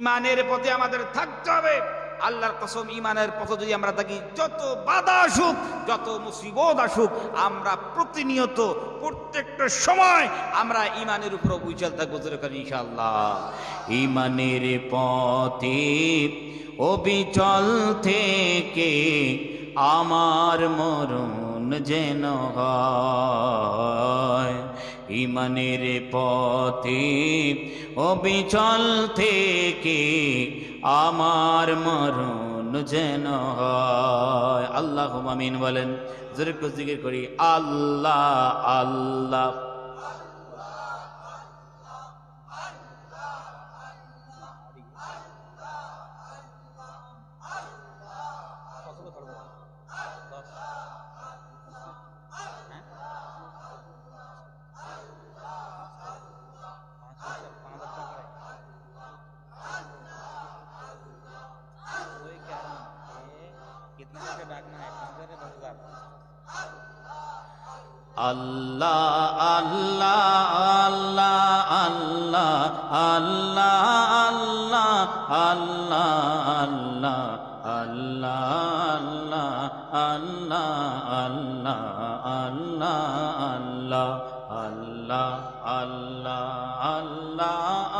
ইমানের পথে আমাদের থাকতে হবে। আল্লাহর কসম, ইমানের পথে যদি আমরা থাকি, যত বাধা আসুক, যত মুসিবত আসুক, আমরা প্রতিনিয়ত প্রত্যেকটা সময় আমরা ইমানের উপর বুঝাল থাকব ইনশাল্লাহ ইমানের পথে অবিচল থেকে আমার মরণ যেন হয়। ইমানের পথে অবিচল থেকে আমার মরণ যেন হয়। আল্লাহ মামিন বলেন, জোরে জিকির করি, আল্লাহ আল্লাহ। আল্লাহ আল্লাহ আল্লাহ আল্লাহ আল্লাহ আল্লাহ আল্লাহ আল্লাহ আল্লাহ আল্লাহ আল্লাহ আল্লাহ আল্লাহ আল্লাহ আল্লাহ